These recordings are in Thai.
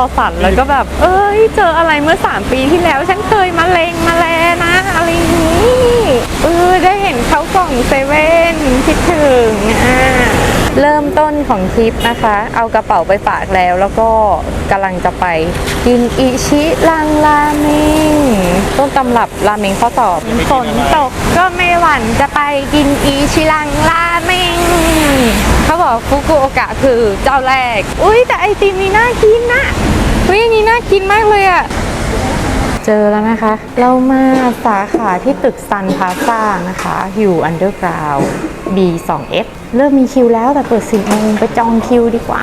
เราสั่นแล้วก็แบบ เอ้ย เจออะไรเมื่อ 3 ปีที่แล้ว ฉันเคยมาเลงมาแลนะ อะไรอย่างนี้เออได้เห็นเขากล่องเซเว่นคิดถึงอ่าเริ่มต้นของทริปนะคะ เอากระเป๋าไปฝากแล้วแล้วก็กำลังจะไป กินอิชิรังราเมงต้นตำรับราเมงข้อสอบฝนตกก็ไม่หวั่นจะไปกินอิชิรังราเมงเขาบอกฟุกุโอกะคือเจ้าแรก อุ้ยแต่ไอติมนี่น่ากินนะ อุ้ยอันนี้น่ากินมากเลยอะ เจอแล้วนะคะ เรามาสาขาที่ตึกซันพาซ่านะคะ อยู่อันเดอร์กราว B2F เริ่มมีคิวแล้วแต่เปิด10โมงไปจองคิวดีกว่า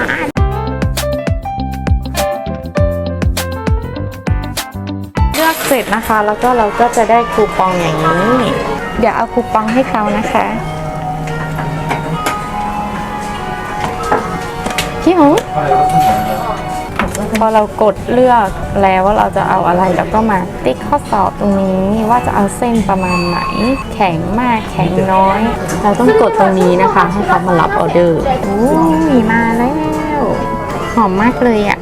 เลือกเสร็จนะคะ แล้วก็เราก็จะได้คูปองอย่างนี้ เดี๋ยวเอาคูปองให้เขานะคะพี่หง พอเรากดเลือกแล้วว่าเราจะเอาอะไรแล้วก็มาติ๊กข้อสอบตรงนี้ว่าจะเอาเส้นประมาณไหน แข็งมากแข็งน้อย เราต้องกดตรงนี้นะคะ ให้เขามารับออเดอร์โอ้ยมาแล้ว หอมมากเลยอะ่ะ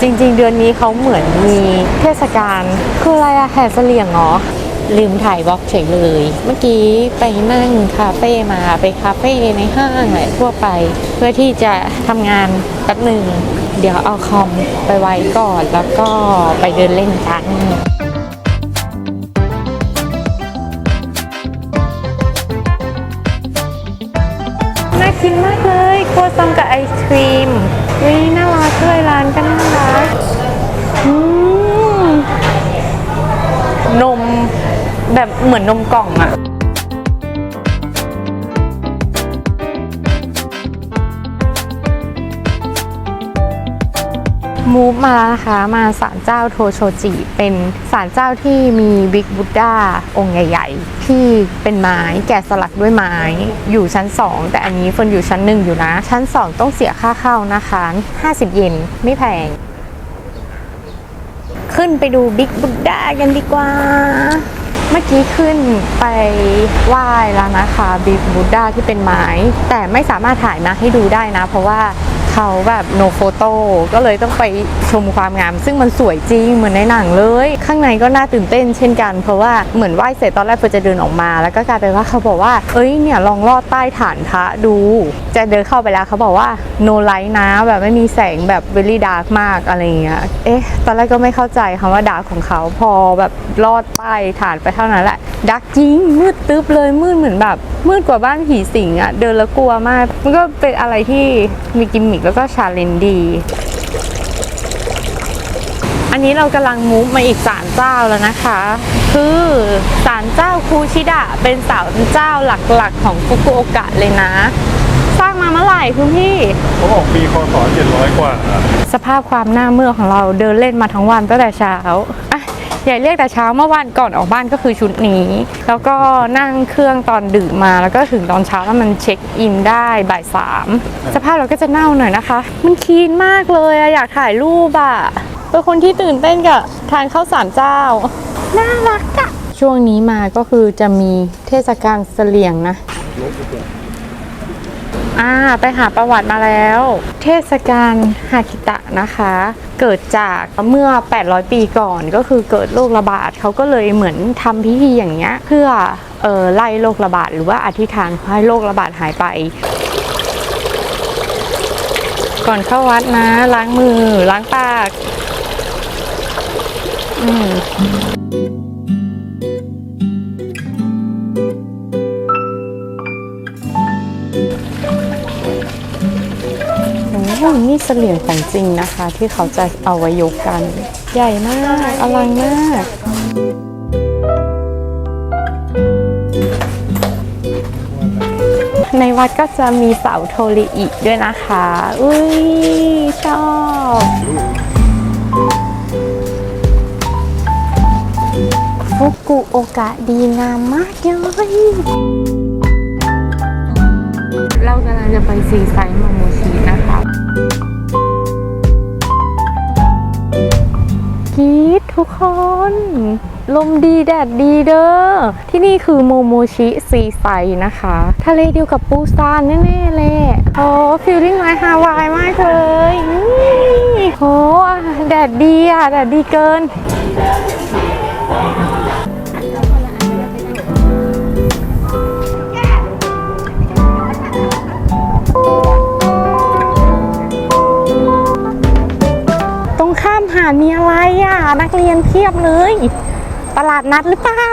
จริง ๆ เดือนนี้เขาเหมือนมีเทศกาลคืออะไรอะแห่เสลี่ยงเหรอลืมถ่ายบล็อกเฉยเลย เมื่อกี้ไปนั่งคาเฟ่มาไปคาเฟ่ในห้างแหละทั่วไป เพื่อที่จะทำงานแป๊บหนึ่ง เดี๋ยวเอาคอมไปไว้ก่อนแล้วก็ไปเดินเล่นกันน่ากินมากเลยครัวซองกับไอศครีมวิน่ารักเลยร้านก็น่ นมแบบเหมือนนมกล่องอะมูฟมาแล้วนะคะมาศาลเจ้าโทโชจิ เป็นศาลเจ้าที่มีบิ๊กบุดดาองค์ใหญ่ ๆ ที่เป็นไม้แกะสลักด้วยไม้อยู่ชั้น 2 แต่อันนี้เฟิร์นอยู่ชั้น 1 อยู่นะ ชั้น 2 ต้องเสียค่าเข้านะคะ 50 เยนไม่แพง ขึ้นไปดูบิ๊กบุดดากันดีกว่า เมื่อกี้ขึ้นไปไหว้แล้วนะคะบิ๊กบุดดาที่เป็นไม้ แต่ไม่สามารถถ่ายมาให้ดูได้นะ เพราะว่า เขาแบบโนโฟโต้ก็เลยต้องไปชมความงาม ซึ่งมันสวยจริงเหมือนในหนังเลย ข้างในก็น่าตื่นเต้นเช่นกัน เพราะว่าเหมือนไหว้เสร็จตอนแรกเฟิร์จะเดินออกมา แล้วก็กลายเป็นว่าเขาบอกว่า เอ้ยเนี่ยลองลอดใต้ฐานพระดู จะเดินเข้าไปแล้วเขาบอกว่า no light นะแบบไม่มีแสงแบบ very dark มากอะไรอย่างเงี้ยเอ๊ะตอนแรกก็ไม่เข้าใจคำว่าดาร์กของเขาพอแบบลอดใต้ฐานไปเท่านั้นแหละดาร์กจริงมืดตึ๊บเลยมืดเหมือนแบบ มืดกว่าบ้านผีสิงอะเดินแล้วกลัวมาก มันก็เป็นอะไรที่มีกิมมิคแล้วก็ชาเลนจ์ดี อันนี้เรากำลังมูฟมาอีกศาลเจ้าแล้วนะคะ คือศาลเจ้าคูชิดะเป็นศาลเจ้าหลักๆ ของฟุกุโอกะเลยนะ สร้างมาเมื่อไหร่คุณพี่เขาบอกปีคศ700 กว่า สภาพความหน้าเมื่อของเราเดินเล่นมาทั้งวันตั้งแต่เช้าอะ อย่าเรียกแต่เช้าเมื่อวานก่อนออกบ้านก็คือชุดนี้ แล้วก็นั่งเครื่องตอนดึกมา แล้วก็ถึงตอนเช้าแล้วมันเช็คอินได้บ่ายสามสภาพเราก็จะเน่าหน่อยนะคะ มันคีนมากเลยอะอยากถ่ายรูปอะเป็นคนที่ตื่นเต้นกับทานข้าวสารเจ้าน่ารักอะช่วงนี้มาก็คือจะมีเทศกาลเสลี่ยงนะ อ่าไปหาประวัติมาแล้ว เทศกาลฮาคิตะนะคะ เกิดจากเมื่อ 800 ปีก่อนก็คือเกิดโรคระบาดเขาก็เลยเหมือนทำพิธีอย่างเงี้ย เพื่อเออไล่โรคระบาดหรือว่าอธิษฐานให้โรคระบาดหายไป ก่อนเข้าวัดนะ ล้างมือล้างปาก อืม นี่เสลี่ยงของจริงนะคะ ที่เขาจะเอาไว้ยกกัน ใหญ่มากอลังมากในวัดก็จะมีเสาโทริอิด้วยนะคะ อุ้ย ชอบ ฟุกุโอกะดีงามมากเลย เรากำลังจะไปซีไซด์มโม กรีดทุกคน ลมดีแดดดีเด้อ ที่นี่คือโมโมชิซีไซนะคะ ทะเลเดียวกับปูซานแน่ๆเลยโอ้ฟิลลิ่งไลฮาวายมากเลยโอ้แดดดีอะ แดดดีเกิน มีอะไรอะ นักเรียนเพียบเลย ตลาดนัดหรือเปล่า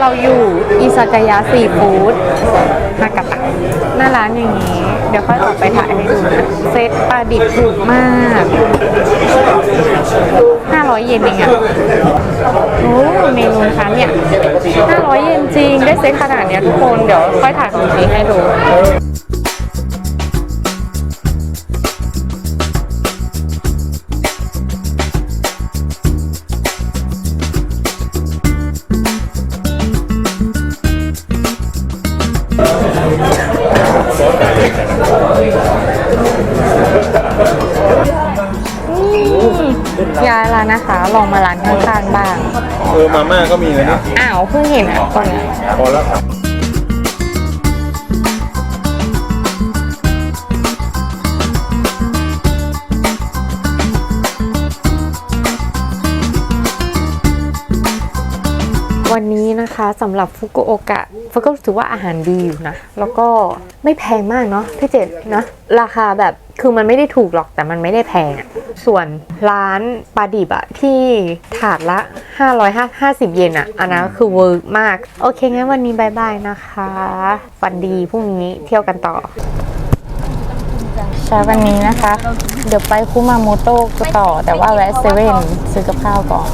เราอยู่อิซากายะซีฟู้ดฮากาตะ หน้าร้านอย่างนี้ เดี๋ยวค่อยออกไปถ่ายให้ดูนะเซตปลาดิบถูกมาก 500 เยนเองอะโอ้เมนูคะเนี่ย 500 เยนจริง ได้เซตขนาดเนี้ยทุกคน เดี๋ยวค่อยถ่ายของจริงให้ดู มาม่าก็มีนะเนี่ยอ้าวเพิ่งเห็นอะตรงเนี้ยพอแล้วครับวันนี้นะคะสำหรับฟุกุโอกะฟุก็รู้สึกว่าอาหารดีอยู่นะ แล้วก็ไม่แพงมากเนาะพี่เจดนะ ราคาแบบคือมันไม่ได้ถูกหรอกแต่มันไม่ได้แพงอะ ส่วนร้านปลาดิบอะที่ถาดละ 550 เยนอะอันนั้นคือเวิร์กมาก โอเค งั้นวันนี้บายบายนะคะฝันดีพรุ่งนี้เที่ยวกันต่อเช้าวันนี้นะคะ เดี๋ยวไปคุมาโมโตะก็ต่อ แต่ว่าแวะเซเว่นซื้อกับข้าวก่อน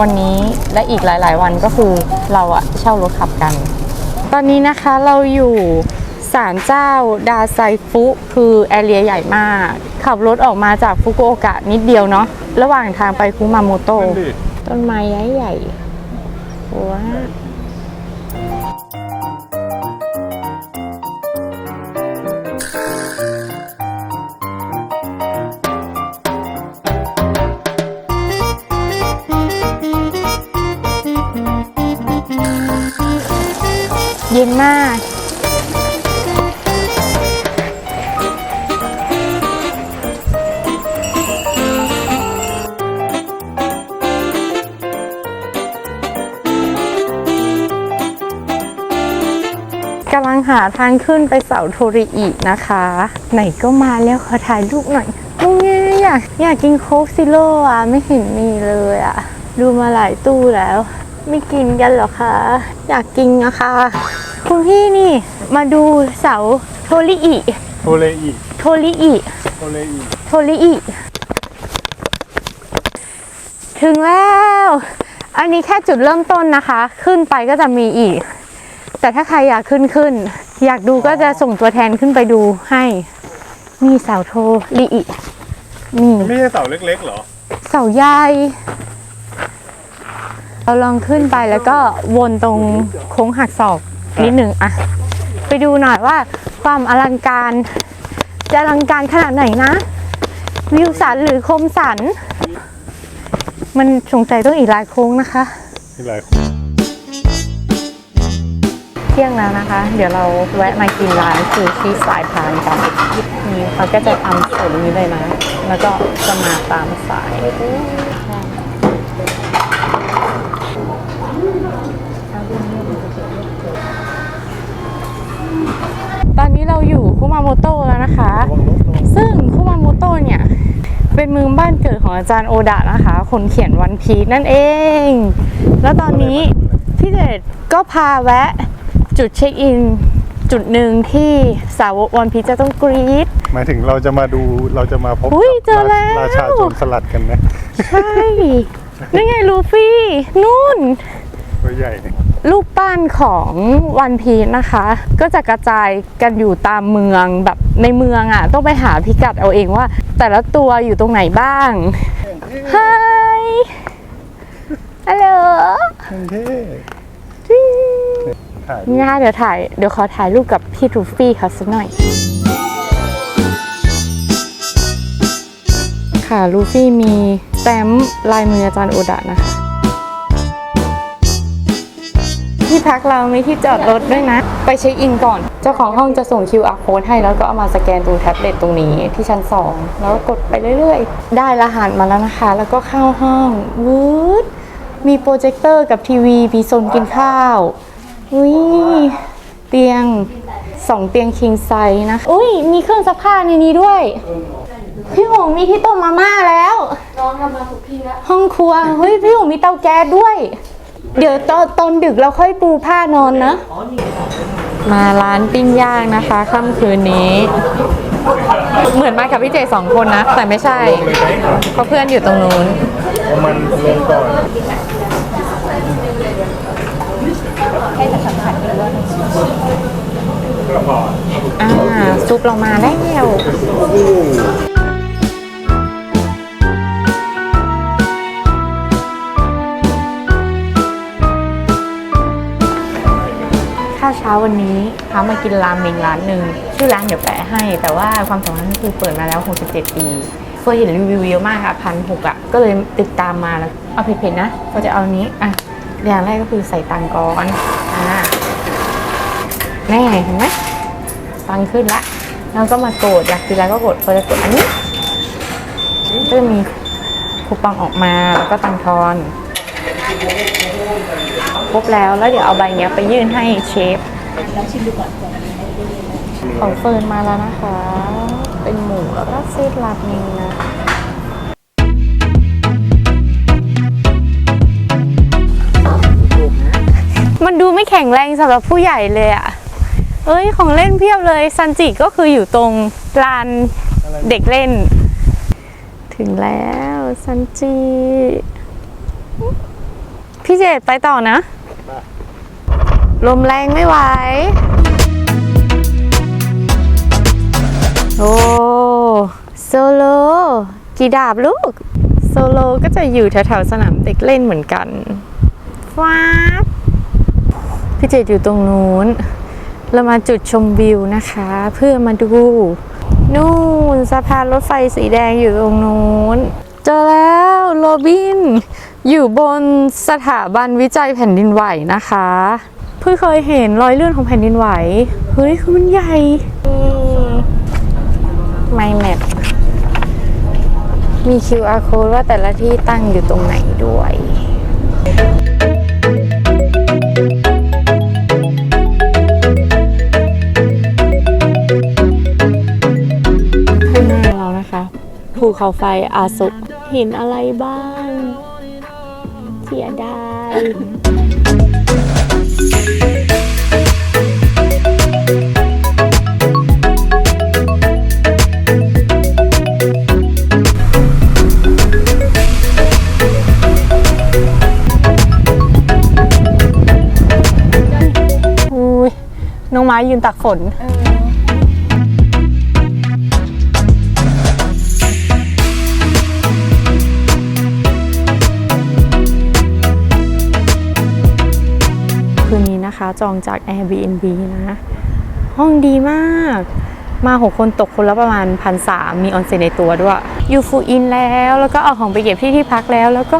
วันนี้และอีกหลาย ๆ วันก็คือเราอะเช่ารถขับกัน ตอนนี้นะคะเราอยู่ ศาลเจ้าดาไซฟุคือแอเรียใหญ่มาก ขับรถออกมาจากฟุกุโอกะนิดเดียวเนาะระหว่างทางไปคุมาโมโตะดิต้นไม้ใหญ่ๆว้า ทางขึ้นไปเสาโทริอินะคะ ไหนก็มาแล้วขอถ่ายรูปหน่อยมึงไงอยากอยากกินโค้กซิโร่อะไม่เห็นมีเลยอะดูมาหลายตู้แล้ว ไม่กินกันเหรอคะอยากกินนะคะคุณพี่นี่มาดูเสาโทริอิโทเลอีโทริอิโทเลอีโทริอิถึงแล้ว อันนี้แค่จุดเริ่มต้นนะคะ ขึ้นไปก็จะมีอีก แต่ถ้าใครอยากขึ้นขึ้น อยากดูก็จะส่งตัวแทนขึ้นไปดูให้ มีเสาโทริอินี่ไม่ใช่เสาเล็กๆเหรอ เสาใหญ่เราลองขึ้นไปแล้วก็วนตรงโค้งหักศอกนิดหนึ่งอะไปดูหน่อยว่าความอลังการจะอลังการขนาดไหนนะ วิวสันหรือคมสัน มันสงสัยต้องอีกหลายโค้งนะคะมีหลายคนเที่ยงแล้วนะคะ เดี๋ยวเราแวะมากินร้านซูชิสายพานกันนี่เขาก็จะทำสดนี้เลยนะ แล้วก็จะมาตามสายตอนนี้เราอยู่คุมาโมโตะแล้วนะคะ ซึ่งคุมาโมโตะเนี่ย เป็นเมืองบ้านเกิดของอาจารย์โอดะนะคะ คนเขียนวันพีชนั่นเอง แล้วตอนนี้พี่เดชก็พาแวะ จุดเช็คอินจุดหนึ่งที่สาวกวันพีชจะต้องกรี๊ดหมายถึงเราจะมาดูเราจะมาพบอุ๊ยกับเจอแล้วราชาโจรสลัดกันนะ ใช่นั่นไงลูฟี่นู่นตัวใหญ่เนี่ยรูปปั้นของวันพีชนะคะ ก็จะกระจายกันอยู่ตามเมืองแบบในเมืองอะ ต้องไปหาพิกัดเอาเองว่า แต่ละตัวอยู่ตรงไหนบ้างฮายฮัลโหลเท่ ถ่ายง่ายเดี๋ยวถ่ายเดี๋ยวขอถ่ายรูปกับพี่ทูฟี่เขาสักหน่อย ค่ะลูฟี่มีแตมลายมืออาจารย์โอดะนะคะ ที่พักเรามีที่จอดรถด้วยนะ ไปเช็คอินก่อน เจ้าของห้องจะส่ง QR code ให้แล้วก็เอามาสแกนตรงแท็บเล็ตตรงนี้ที่ชั้น 2 แล้วก็กดไปเรื่อยๆ ได้รหัสมาแล้วนะคะ แล้วก็เข้าห้องวืดมีโปรเจคเตอร์กับทีวี มีโซนกินข้าว อุ้ยเตียงสองเตียงคิงไซส์นะอุ้ยมีเครื่องซักผ้าในนี้ด้วย พี่หงมีที่ต้มมาม่าแล้ว น้องทำมาถูกที่แล้ว ห้องครัวเฮ้ยพี่หงมีเตาแก๊สด้วย เดี๋ยวตอนตอนดึกเราค่อยปูผ้านอนนะ มาร้านปิ้งย่างนะคะค่ำคืนนี้ เหมือนมากับพี่เจสองคนนะ แต่ไม่ใช่เพราะเพื่อนอยู่ตรงนู้นเอามันลงก่อน อ่าซุปเรามาแล้วข้าวเช้าวันนี้พามากินรามเมงร้านหนึ่งชื่อร้านเดี๋ยวแปะให้ แต่ว่าความสำคัญก็คือเปิดมาแล้ว 67 ปีเฟิร์นเห็นรีวิวเยอะมากอะพันหกอะ ก็เลยติดตามมาแล้วเอาเผ็ดๆนะก็จะเอานี้อะอย่างแรกก็คือใส่ตังก่อนอ่า แน่เห็นไหมตังขึ้นละแล้วก็มากดอยากกินอะไรก็กดเฟิร์นจะกดอันนี้ก็จะมีคูปองออกมาแล้วก็ตังทอนครบแล้วแล้วเดี๋ยวเอาใบเนี้ยไปยื่นให้เชฟของเฟิร์นมาแล้วนะคะ เป็นหมูแล้วก็เซตลาบเมงนะมันดูไม่แข็งแรงสำหรับผู้ใหญ่เลยอะ เอ้ยของเล่นเพียบเลยซันจิก็คืออยู่ตรงลานเด็กเล่น ถึงแล้วซันจิพี่เจดไปต่อนะ ลมแรงไม่ไหว โอ้โซโลกี่ดาบลูก โซโลก็จะอยู่แถวๆสนามเด็กเล่นเหมือนกัน ฟ้าพี่เจดอยู่ตรงนู้น เรามาจุดชมวิวนะคะ เพื่อมาดู นู่นสะพานรถไฟสีแดงอยู่ตรงนู้น เจอแล้วโรบิน อยู่บนสถาบันวิจัยแผ่นดินไหวนะคะ เพิ่งเคยเห็นรอยเลื่อนของแผ่นดินไหว เฮ้ยคือมันใหญ่ไม่แมปมี QR code ว่าแต่ละที่ตั้งอยู่ตรงไหนด้วย นะคะภูเขาไฟอาสุเห็นอะไรบ้างเสียดายอุ้ยน้องไม้ยืนตักฝน นะคะ จองจาก Airbnb นะ ห้องดีมาก มาหกคนตกคนละประมาณพันสามมีออนเซ็นในตัวด้วยยูฟูอินแล้วแล้วก็เอาของไปเก็บที่ที่พักแล้ว แล้วก็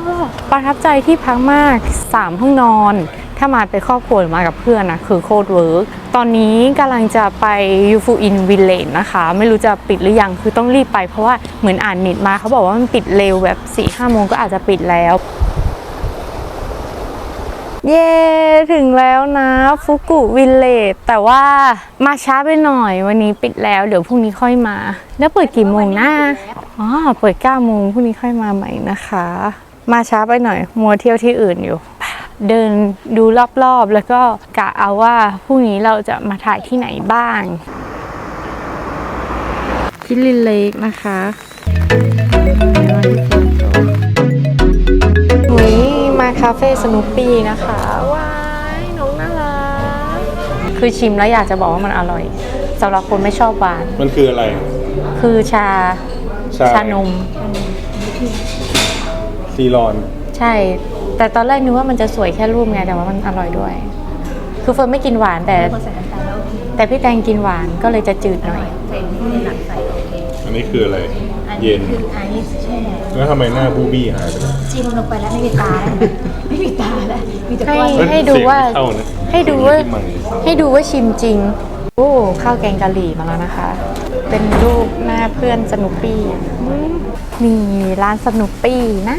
ประทับใจที่พักมาก 3 ห้องนอน ถ้ามาเป็นครอบครัวหรือมากับเพื่อนนะคือโคตรเวิร์กตอนนี้กำลังจะไปยูฟูอินวิลเลจนะคะ ไม่รู้จะปิดหรือยังคือต้องรีบไปเพราะว่าเหมือนอ่านนิดมาเขาบอกว่ามันปิดเร็วแบบ4ี่ห้าโมงก็อาจจะปิดแล้ว เย้ถึงแล้วนะฟุกุวิลเลจแต่ว่ามาช้าไปหน่อยวันนี้ปิดแล้ว เดี๋ยวพรุ่งนี้ค่อยมา แล้วเปิดกี่โมงนะอ๋อเปิด9โมงพรุ่งนี้ค่อยมาใหม่นะคะ มาช้าไปหน่อย มัวเที่ยวที่อื่นอยู่ เดินดูรอบๆ แล้วก็กะเอาว่าพรุ่งนี้เราจะมาถ่ายที่ไหนบ้างคิลินเลกนะคะ มาคาเฟ่สนุปปี้นะคะว้าคือชิมแล้วอยากจะบอกว่ามันอร่อยสำหรับคนไม่ชอบหวาน มันคืออะไร คือชาชาชา นม ซีรอน ใช่ แต่ตอนแรกนึกว่ามันจะสวยแค่รูปไงแต่ว่ามันอร่อยด้วย คือเฟิร์นไม่กินหวานแต่แต่พี่แตงกินหวานก็เลยจะจืดหน่อยอันนี้คืออะไร เย็น คือไอซ์ใช่แล้วทำไมหน้าบูบี้หายไปเลยจิ้มลงไปแล้วไม่มีตาแล้วไม่มีตาแล้วมีแต่ให้ก้อนเฮ้ยให้ดูว่า เสียงไม่เข้านะให้ดูว่า เสียงไม่เข้าให้ดูว่าชิมจริง โอ้ข้าวแกงกะหรี่มาแล้วนะคะ เป็นรูปหน้าเพื่อนสนุปปี้อืมมีร้านสนุปปี้นะ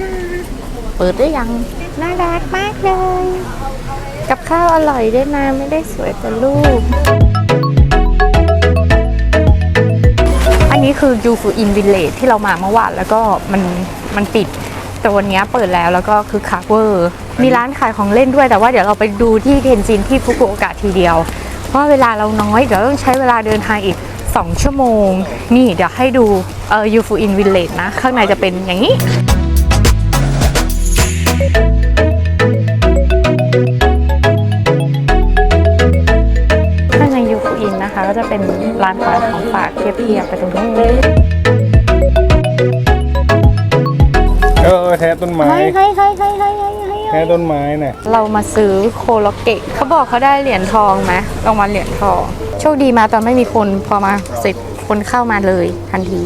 เปิดได้ยัง น่ารักมากเลย กับข้าวอร่อยด้วยนะ ไม่ได้สวยแต่รูป อันนี้คือยูฟูอินวิลเลจที่เรามาเมื่อวานแล้วก็มันมันปิด แต่วันนี้เปิดแล้วแล้วก็คือคาเวอร์มีร้านขายของเล่นด้วยแต่ว่าเดี๋ยวเราไปดูที่เทนจินที่ฟุกุโอกะทีเดียว เพราะเวลาเราน้อยเดี๋ยวต้องใช้เวลาเดินทางอีก 2 ชั่วโมง นี่เดี๋ยวให้ดูเอ่อยูฟูอินวิลเลจนะ ข้างในจะเป็นอย่างนี้ ก็จะเป็นร้านขายของฝากเทียบๆไปตรงนี้เออแท้ต้นไม้เฮ้ยเฮ้ยเฮ้ยเฮ้ยเฮ้ยเฮ้ยเฮ้ยแท้ต้นไม้เนี่ยเรามาซื้อโคโลเกะเขาบอกเขาได้เหรียญทองไหมรางวัลเหรียญทอง โชคดีมาตอนไม่มีคนพอมาเสร็จคนเข้ามาเลยทันที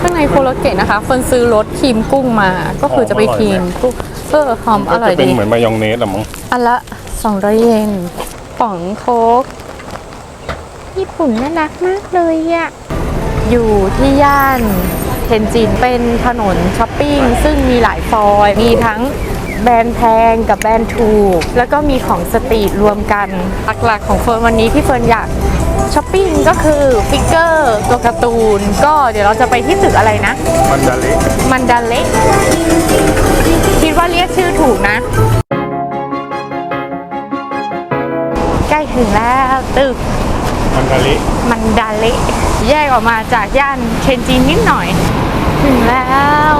ข้างในโคโลเกะนะคะเฟิร์นซื้อรสครีมกุ้งมา ก็คือจะไปครีมกุ้งเออหอมอก็ร่อยจะเป็นดีเหมือนมายองเนสอะมั้งอันละ200เยนป๋องโค้ก ญี่ปุ่นน่ารักมากเลยอะอยู่ที่ย่านเทนจินเป็นถนนช้อปปิ้ง ซึ่งมีหลายซอยมีทั้งแบรนด์แพงกับแบรนด์ถูก แล้วก็มีของสตรีทรวมกันหลักๆของเฟิร์นวันนี้ที่เฟิร์นอยากช้อปปิ้งก็คือฟิกเกอร์ตัวการ์ตูน ก็เดี๋ยวเราจะไปที่ตึกอะไรนะ มันดาเล็กมันดาเล็กคิดว่าเรียกชื่อถูกนะ ใกล้ถึงแล้วตึก มันดาเล็กมันดาล็กแยกออกมาจากย่านเคนจินนิดหน่อย ถึงแล้ว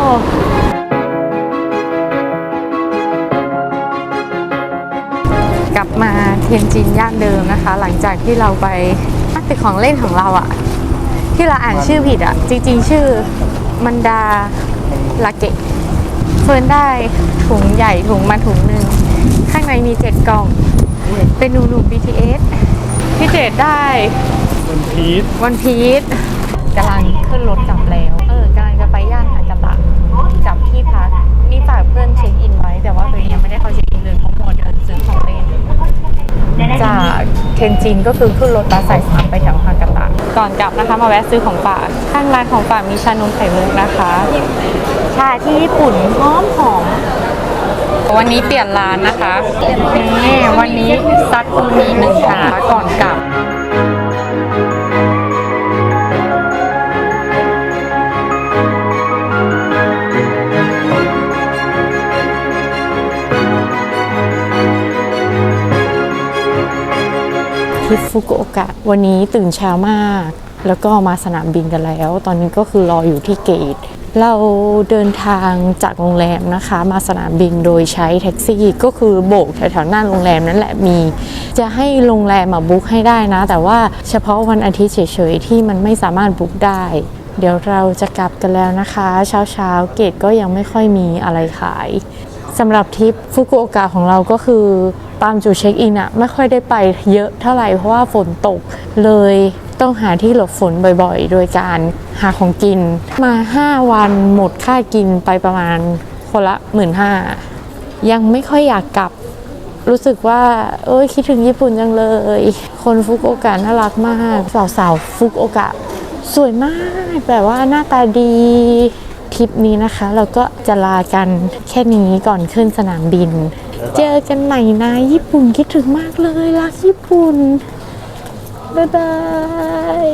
กลับมาเทียนจินย่านเดิมนะคะ หลังจากที่เราไปตึกของเล่นของเราอะที่เราอ่านชื่อผิดอะจริง ๆ ชื่อมันดาลาเกะเฟิร์นได้ถุงใหญ่ถุงมาถุงหนึ่งข้างในมีเจ็ดกล่อง เป็นหนูหนู BTS พี่เจดได้มันพีชวันพีชกำลังขึ้นรถกลับแล้ว เออกำลังจะไปย่านหาดกะตะจับที่พักนี่ฝากเพื่อนเช็คอินไว้ แต่ว่าตัวเองยังไม่ได้เข้าเช็คอินเลยเพราะมัวเดินซื้อของเล่นจากเทนจินก็คือขึ้นรถบัสสายสามไปแถวฮากาตะก่อนกลับนะคะมาแวะซื้อของฝากข้างร้านของฝากมีชานมไข่มุกนะคะ ชาที่ญี่ปุ่นหอมหอม วันนี้เปลี่ยนร้านนะคะนี่วันนี้ซัดอูมีหนึ่งค่ะก่อนกลับที่ฟุกุโอกะวันนี้ตื่นเช้ามาก แล้วก็มาสนามบินกันแล้ว ตอนนี้ก็คือรออยู่ที่เกต เราเดินทางจากโรงแรมนะคะ มาสนามบินโดยใช้แท็กซี่ก็คือโบกแถวๆหน้าโรงแรมนั่นแหละมี จะให้โรงแรมมาบุ๊กให้ได้นะ แต่ว่าเฉพาะวันอาทิตย์เฉยๆที่มันไม่สามารถบุ๊กได้ เดี๋ยวเราจะกลับกันแล้วนะคะ เช้าๆเกตก็ยังไม่ค่อยมีอะไรขายสำหรับทริปฟุกุโอกะของเราก็คือ ตามจุดเช็คอินอะไม่ค่อยได้ไปเยอะเท่าไหร่เพราะว่าฝนตกเลยต้องหาที่หลบฝนบ่อยๆ โดยการหาของกิน มา 5 วันหมดค่ากินไปประมาณคนละหมื่นห้ายังไม่ค่อยอยากกลับ รู้สึกว่า เอ้ยคิดถึงญี่ปุ่นจังเลย คนฟุกโอกะน่ารักมากสาวๆฟุกโอกะ สวยมากแบบว่าหน้าตาดีทริปนี้นะคะ เราก็จะลากันแค่นี้ก่อนขึ้นสนามบิน เจอกันใหม่นะญี่ปุ่นคิดถึงมากเลยรักญี่ปุ่นบ๊ายบาย